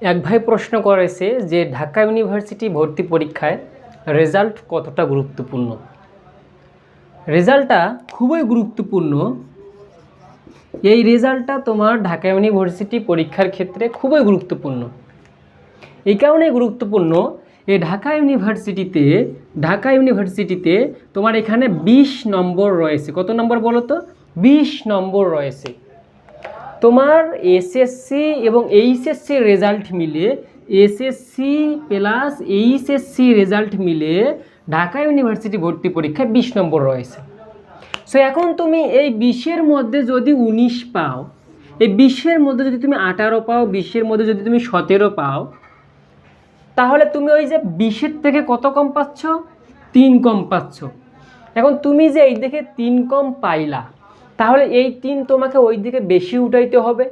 এক ভাই প্রশ্ন করেছে যে ঢাকা ইউনিভার্সিটি ভর্তি পরীক্ষায় রেজাল্ট কতটা গুরুত্বপূর্ণ? রেজাল্টটা খুবই গুরুত্বপূর্ণ। এই রেজাল্টটা তোমার ঢাকা ইউনিভার্সিটি পরীক্ষার ক্ষেত্রে খুবই গুরুত্বপূর্ণ। এই কারণে গুরুত্বপূর্ণ এই ঢাকা ইউনিভার্সিটিতে ঢাকা ইউনিভার্সিটিতে তোমার এখানে বিশ নম্বর রয়েছে। কত নম্বর বলো তো? বিশ নম্বর রয়েছে। তোমার এসএসসি এবং এইচএসসি রেজাল্ট মিলে এসএসসি প্লাস এইচএসসি রেজাল্ট মিলে ঢাকা ইউনিভার্সিটি ভর্তি পরীক্ষায় বিশ নম্বর রয়েছে। সো এখন তুমি এই বিশের মধ্যে যদি উনিশ পাও, এই বিশের মধ্যে যদি তুমি আঠারো পাও, বিশের মধ্যে যদি তুমি সতেরো পাও, তাহলে তুমি ওই যে বিশের থেকে কত কম পাচ্ছ? তিন কম পাচ্ছ। এখন তুমি যে এই দেখে তিন কম পাইলা তাহলে এই তিন তোমাকে ওই দিকে বেশি উঠাইতে হবে।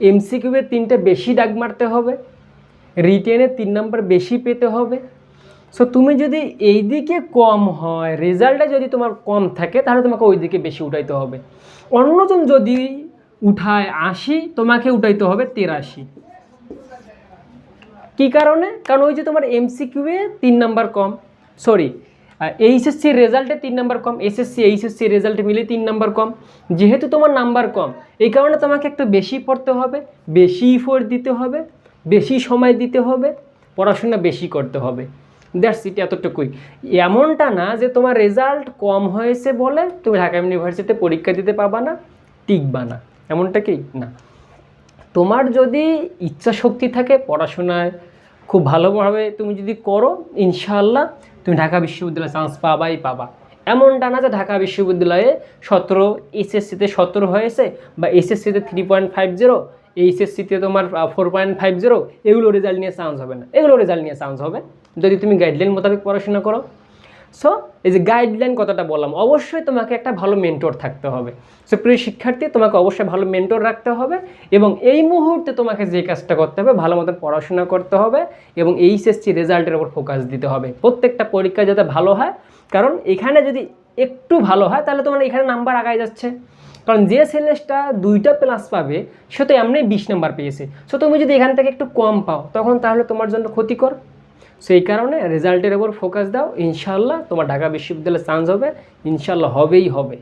এমসিকিউয়ে তিনটে বেশি ডাক মারতে হবে। রিটেনে তিন নম্বর বেশি পেতে হবে। সো তুমি যদি এই দিকে কম হয় রেজাল্টে যদি তোমার কম থাকে, তাহলে তোমাকে ওই দিকে বেশি উঠাইতে হবে। অন্যজন যদি উঠায় আশি, তোমাকে উঠাইতে হবে তেরাশি। কি কারণে? কারণ ওই যে তোমার এমসিকিউয়ে তিন নাম্বার কম। সরি এইচএসসি রেজাল্টে তিন নাম্বার কম, এসএসসি, এইচএসসি রেজাল্টে মিলে তিন নাম্বার কম। যেহেতু তোমার নাম্বার কম, এই কারণে তোমাকে একটু বেশি পড়তে হবে, বেশি ইফোর্ট দিতে হবে, বেশি সময় দিতে হবে, পড়াশোনা বেশি করতে হবে। দ্যাটস ইট এতটুকুই। এমনটা না যে তোমার রেজাল্ট কম হয়েছে বলে তুমি ঢাকা ইউনিভার্সিটিতে পরীক্ষা দিতে পাবা না, টিকবা না। এমনটা কি? না। তোমার যদি ইচ্ছা শক্তি থাকে পড়াশোনায়, খুব ভালোভাবে তুমি যদি করো, ইনশাআল্লাহ তুমি ঢাকা বিশ্ববিদ্যালয়ে চান্স পাবাই পাবা। এমনটা না যে ঢাকা বিশ্ববিদ্যালয়ে সতেরো এসএসসিতে সতেরো হয়েছে বা এসএসসিতে থ্রি পয়েন্ট ফাইভ জিরো এইচএসসিতে তোমার ফোর পয়েন্ট ফাইভ জিরো এগুলো রেজাল্ট নিয়ে চান্স হবে না। এগুলো রেজাল্ট নিয়ে চান্স হবে। যদি তুমি গাইডলাইন মোতাবেক পড়াশোনা করো সো এই যে গাইডলাইন কথাটা বললাম, অবশ্যই তোমাকে একটা ভালো মেন্টর থাকতে হবে। সো প্রিয় শিক্ষার্থী, তোমাকে অবশ্যই ভালো মেন্টর রাখতে হবে এবং এই মুহূর্তে তোমাকে যে কাজটা করতে হবে, ভালো মতন পড়াশোনা করতে হবে এবং এইচএসসি রেজাল্টের উপর ফোকাস দিতে হবে। প্রত্যেকটা পরীক্ষা যাতে ভালো হয়, কারণ এখানে যদি একটু ভালো হয়, তাহলে তোমার এখানে নাম্বার আগায় যাচ্ছে। কারণ যে সেলেসটা দুইটা প্লাস পাবে, সে তো এমনি বিশ নাম্বার পেয়েছে। সো তুমি যদি এখান থেকে একটু কম পাও, তখন তাহলে তোমার জন্য ক্ষতিকর। সেই কারণে রেজাল্টের উপর ফোকাস দাও। ইনশাল্লাহ তোমার ঢাকা বিশ্ববিদ্যালয়ে চান্স হবে। ইনশাল্লাহ হবেই হবে।